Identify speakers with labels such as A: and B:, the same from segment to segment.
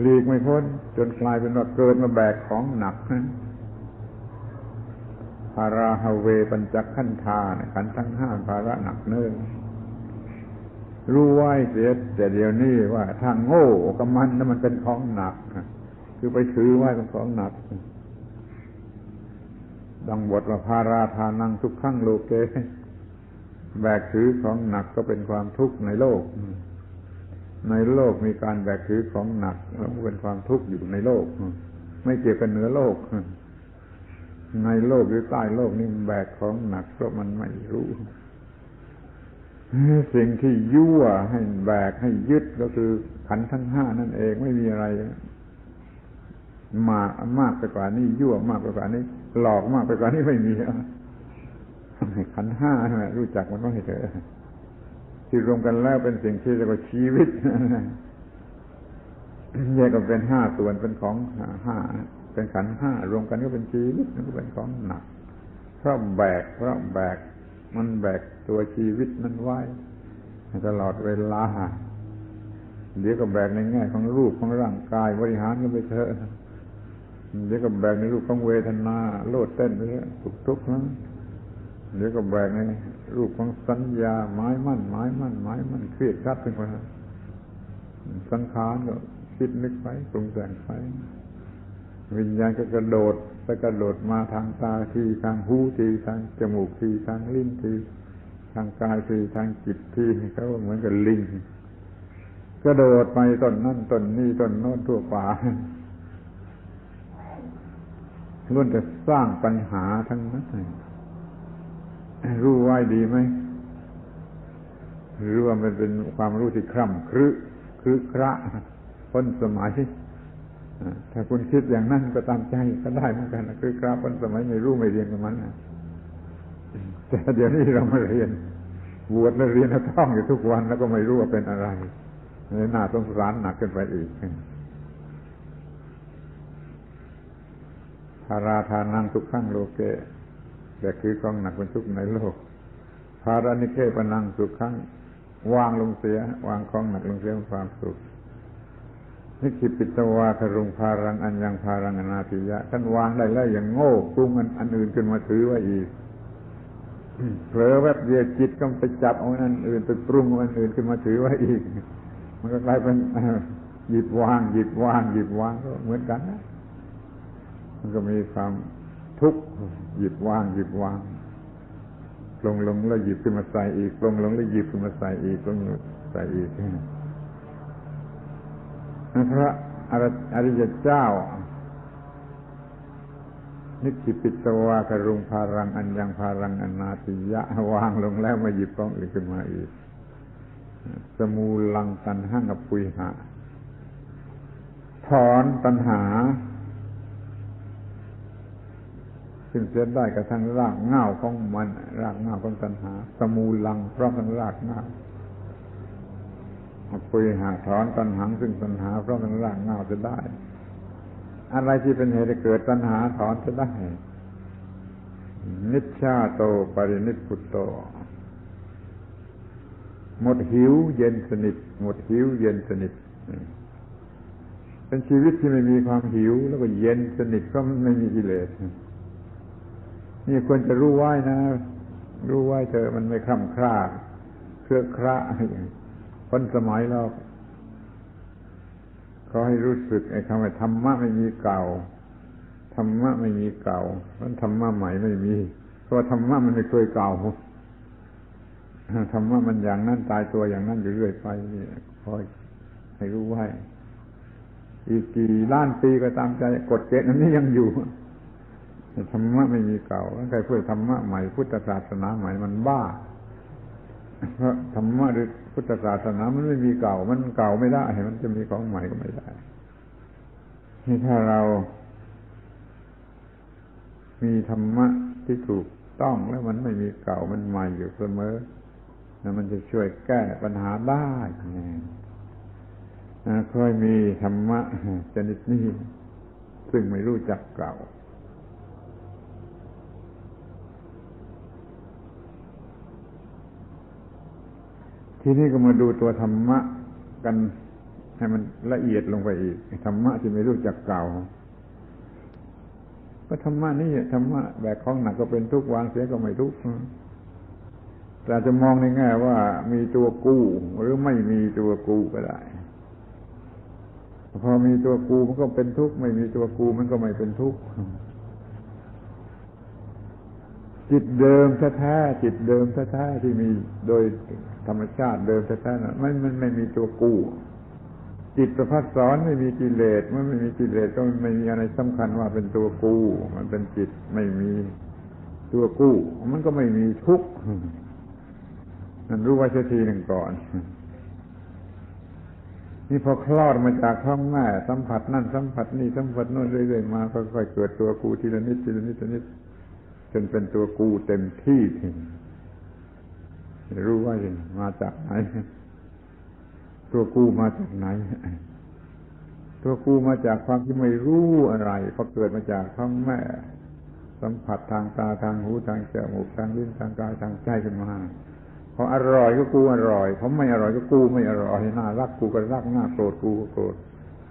A: หลีกไม่พ้นจนกลายเป็นว่าเกิดมาแบกของหนักนะภาราฮเวปัญจขันธาขันทั้งห้าภาระหนักเนิ่นรู้ไว้เสียแต่เดี๋ยวนี้ว่าทางโง่กับมันนั้นมันเป็นของหนักคือไปถือไว้เป็นของหนัก ดังบทว่าพาราทานังทุกขั้งโลเกแบกถือของหนักก็เป็นความทุกข์ในโลก ในโลกมีการแบกถือของหนักแล้วเป็นความทุกข์อยู่ในโลก ไม่เกี่ยวกันเหนือโลก ในโลกหรือใต้โลกนี่แบกของหนักเพราะมันไม่รู้ สิ่งที่ยั่วให้แบกให้ยึดก็คือขันทั้งห้านั่นเองไม่มีอะไร มากมากไปกว่านี้ยั่วมากไปกว่านี้ หลอกมากไปกว่านี้ไม่มีขันห้ารู้จักมันว่าให้เถอะ ที่รวมกันแล้วเป็นสิ่งที่เรียกว่าชีวิตแยกกันเป็นห้าส่วนเป็นของห้าเป็นขันห้ารวมกันก็เป็นชีวิตนั่นก็เป็นของหนัก เพราะแบกเพราะแบกมันแบกตัวชีวิตนั้นไว้ตลอดเวลาเดี๋ยวก็แบกในแง่ของรูปของร่างกายบริหารกันไปเถอะเดี๋ยวก็แบกในรูปของเวทนา โลดเต้นไปเถอะทุกทุกนะ เดี๋ยวก็แบกในรูปของสัญญาไม้มั่นไม้มั่นไม้มั่นเครียดคัดเป็นคนสังขารก็คิดนึกไปปรุงแต่งไปวิญญาณก็กระโดดไปกระโดดมาทางตาทีทางหูทีทางจมูกทีทางลิ้นทีทางกายทีทางจิตทีเขาเหมือนกับลิงกระโดดไปต้นนั่นต้นนี่ต้นโน้นทั่วป่าล้วนแต่สร้างปัญหาทั้งนั้น รู้ไว้ดีไหมหรู้ว่ามันเป็นความรู้ที่คร่ำครึครึคระพ้นสมัยถ้าคุณคิดอย่างนั้นก็ตามใจก็ได้เหมือนกันคือครับคนสมัยไม่รู้ไม่เรียนกับมันแต่เดี๋ยวนี้เรามาเรียนบวชแล้วเรียนแล้วท่องอยู่ทุกวันแล้วก็ไม่รู้ว่าเป็นอะไรน่าสงสารหนักขึ้นไปอีกภาราทานังทุกขั้งโลเก แต่คือกองหนักเป็นทุกในโลกภารานิเคปนังสุขขั้งวางลงเสีย วางกองหนักลงเสียความสุขนิคิปิตวาครุงพารังอันยังพารังอนาติยะท่านวางได้แล้วอย่างโง่ปรุงอันอันอื่นขึ้นมาถือไว้อีกเผลอแวบเดียวจิตก็ไปจับเอาอันอื่นไปปรุงอันอื่นขึ้นมาถือไว้อีก มันก็กลายเป็นหยิบวาง หยิบวาง หยิบวางก็เหมือนกันนะมันก็มีความ ทุกข์หยิบวางหยิบวางลงลงแล้วหยิบขึ้นมาใส่อีกลงลงแล้วหยิบขึ้นมาใส่อีกลงใส่อีกพระอริยเจ้า นิคิปิตวาครุงพารัง อัญญังพารังอนาติยะวางลงแล้วมาหยิบของอื่นขึ้นมาอีก สมูลังตันห้างกับปุยหะถอนตัณหา ซึ่งเสียได้กับทั้งรากเง่าของมัน รากเง่าของตัณหา สมูลังเพร้อมทั้งรากเง่าปุยหาถอนตัณหาซึ่งตัณหา เพราะมันรางเงาจะได้ อะไรที่เป็นเหตุเกิดตัณหาถอนจะได้ นิชชาโตปรินิพุตโต หมดหิวเย็นสนิท หมดหิวเย็นสนิทเป็นชีวิตที่ไม่มีความหิวแล้วก็เย็นสนิทเพราะมันไม่มีกิเลส นี่ควรจะรู้ไว้นะ รู้ไว้เธอมันไม่คล่ำคร่าเครือคระอย่างคนสมัยเราเขาให้รู้สึกไอ้คำว่าธรรมะไม่มีเก่าธรรมะไม่มีเก่าเพราะธรรมะใหม่ไม่มี เพราะธรรมะมันไม่เคยเก่าธรรมะมันอย่างนั้นตายตัวอย่างนั้นอยู่เรื่อยไปนี่คอยให้รู้ไว้อีกกี่ล้านปีก็ตามใจกฎเกณฑ์นั้นนี้ยังอยู่ ธรรมะไม่มีเก่าใครพูดธรรมะใหม่พุทธศาสนาใหม่มันบ้าเพราะธรรมะหรือพุทธศาสนามันไม่มีเก่า มันเก่าไม่ได้มันจะมีของใหม่ก็ไม่ได้นี่ถ้าเรา มีธรรมะที่ถูกต้องแล้วมันไม่มีเก่ามันใหม่อยู่เสมอแล้วมันจะช่วยแก้ปัญหาได้ค่อยมีธรรมะชนิดนี้ซึ่งไม่รู้จักเก่า ทีนี้ก็มาดูตัวธรรมะกันให้มันละเอียดลงไปอีกธรรมะที่ไม่รู้จักเก่าก็ธรรมะนี่ธรรมะแบกของหนักก็เป็นทุกข์วางเสียก็ไม่ทุกข์แต่จะมองในแง่ว่ามีตัวกู้หรือไม่มีตัวกู้ก็ได้ พอมีตัวกูมันก็เป็นทุกข์ไม่มีตัวกูมันก็ไม่เป็นทุกข์จิตเดิมแท้ๆจิตเดิมแท้ๆที่มีโดย ธรรมชาติเดิมแท้ๆนั้นมันมันไม่มีตัวกู้ จิตประพัดสอนไม่มีกิเลสมันไม่มีกิเลสก็ไม่มีอะไรสำคัญว่าเป็นตัวกู้ มันเป็นจิตไม่มีตัวกู้ มันก็ไม่มีทุกข์นั่นรู้ไว้เสียทีหนึ่งก่อน นี่พอคลอดมาจากท้องแม่สัมผัสนั่นสัมผัสนี่สัมผัสโน่นเรื่อยๆมาค่อยๆเกิดตัวกูทีละนิดทีละนิดทีละนิดจนเป็นตัวกูเต็มที่ถึง รู้ว่าองมาจากไหน ตัวกูมาจากไหน ตัวกูมาจากความที่ไม่รู้อะไรเพอเกิดมาจากท้องแม่ สัมผัสทางตาทางหูทางจมูกทางลิ้นทางกายทางใจขึ้นมาพออร่อยก็กูอร่อยพอไม่อร่อยก็กูไม่อร่อยน่ารักกูก็รักน่าโกรธกูก็โกรธ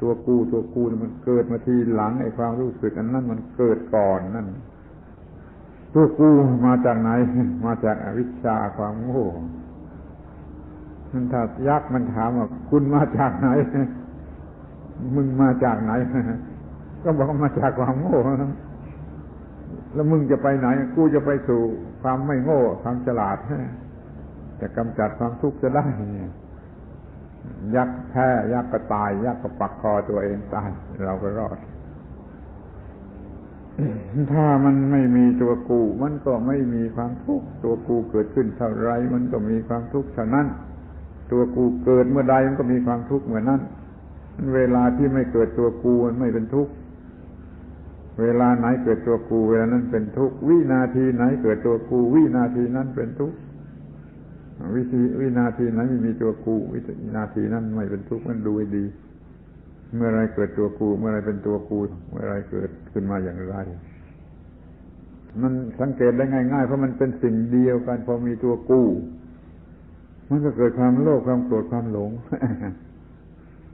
A: ตัวกูตัวกูมันเกิดมาทีหลังไอ้ความรู้สึกอันนั้นมันเกิดก่อนนั่น ตัวกูมาจากไหน มาจากอวิชชาความโง่มันถ้ายักษ์มันถามว่าคุณมาจากไหน มึงมาจากไหน ก็บอกมาจากความโง่ แล้วมึงจะไปไหน กูจะไปสู่ความไม่โง่ ความฉลาดจะกำจัดความทุกข์จะได้ยักษ์แพ้ยักษ์ก็ตาย ยักษ์ก็ปักคอตัวเองตาย เราก็รอด ถ้ามันไม่มีตัวกู มันก็ไม่มีความทุกข์ตัวกูเกิดขึ้นเท่าไร มันก็มีความทุกข์เท่านั้น ตัวกูเกิดเมื่อใดมันก็มีความทุกข์เหมือนนั้น เวลาที่ไม่เกิดตัวกูมันไม่เป็นทุกข์เวลาไหนเกิดตัวกู เวลานั้นเป็นทุกข์วินาทีไหนเกิดตัวกู วินาทีนั้นเป็นทุกข์วิธีวินาทีไหนไม่มีตัวกู วินาทีนั้นไม่เป็นทุกข์มันดูดี เมื่อไรเกิดตัวกู เมื่อไรเป็นตัวกู เมื่อไรเกิดขึ้นมาอย่างไร มันสังเกตได้ง่าย ๆ เพราะมันเป็นสิ่งเดียวกันพอมีตัวกูมันก็เกิดความโลภความโกรธความหลง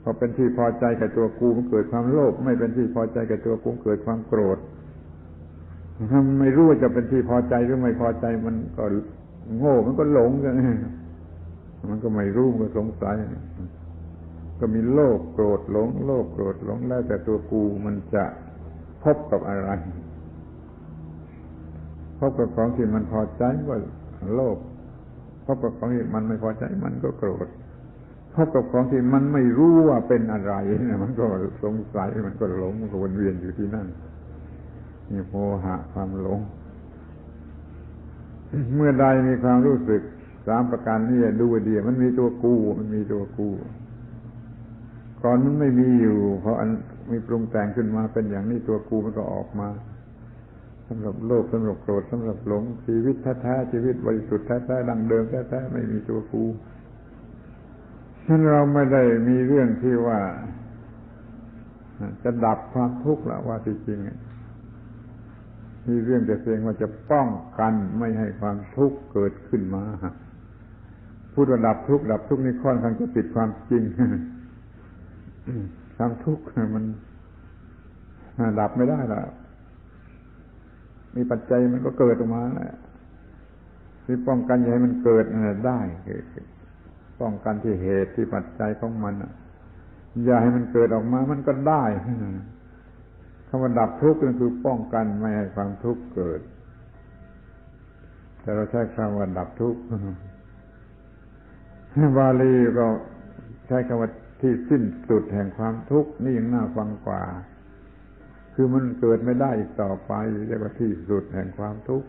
A: พอเป็นที่พอใจกับตัวกูมันเกิดความโลภไม่เป็นที่พอใจกับตัวกูเกิดความโกรธถ้าไม่รู้ว่าจะเป็นที่พอใจหรือไม่พอใจมันก็โง่มันก็หลงกันมันก็ไม่รู้มันก็สงสัย ก็มีโลภโกรธหลง โลภโกรธหลงแล้วแต่ตัวกูมันจะพบกับอะไร พบกับของที่มันพอใจก็โลภพบกับของที่มันไม่พอใจมันก็โกรธพบกับของที่มันไม่รู้ว่าเป็นอะไรเนี่ยมันก็สงสัยมันก็หลงมันก็วนเวียนอยู่ที่นั่นนี่โมหะความหลง เมื่อใดมีความรู้สึกสามประการนี้ดูเดียมันมีตัวกู มันมีตัวกู ก่อนมันไม่มีอยู่เพราะอันมีปรุงแต่งขึ้นมาเป็นอย่างนี้ตัวกูมันก็ออกมาสำหรับโลภสำหรับโกรธสำหรับหลงชีวิตแท้ๆชีวิตบริสุทธิ์แท้ๆดังเดิมแท้ๆไม่มีตัวกูนั้นเราไม่ได้มีเรื่องที่ว่าจะดับความทุกข์ละว่าที่จริงมีเรื่องแต่เพียงว่าจะป้องกันไม่ให้ความทุกข์เกิดขึ้นมาพูดว่าดับทุกข์ดับทุกข์นี่ค่อนข้างจะติดความจริง ความทุกข์มันดับไม่ได้หรอกมีปัจจัยมันก็เกิดออกมาแหละที่ป้องกันอย่าให้มันเกิดได้ป้องกันที่เหตุที่ปัจจัยของมันอย่าให้มันเกิดออกมามันก็ได้คำว่าดับทุกข์ก็คือป้องกันไม่ให้ความทุกข์เกิด แต่เราใช้คำว่าดับทุกข์บาลีก็ใช้คำว่า ที่สิ้นสุดแห่งความทุกข์นี่ยังน่าฟังกว่า คือมันเกิดไม่ได้อีกต่อไปเรียกว่าที่สุดแห่งความทุกข์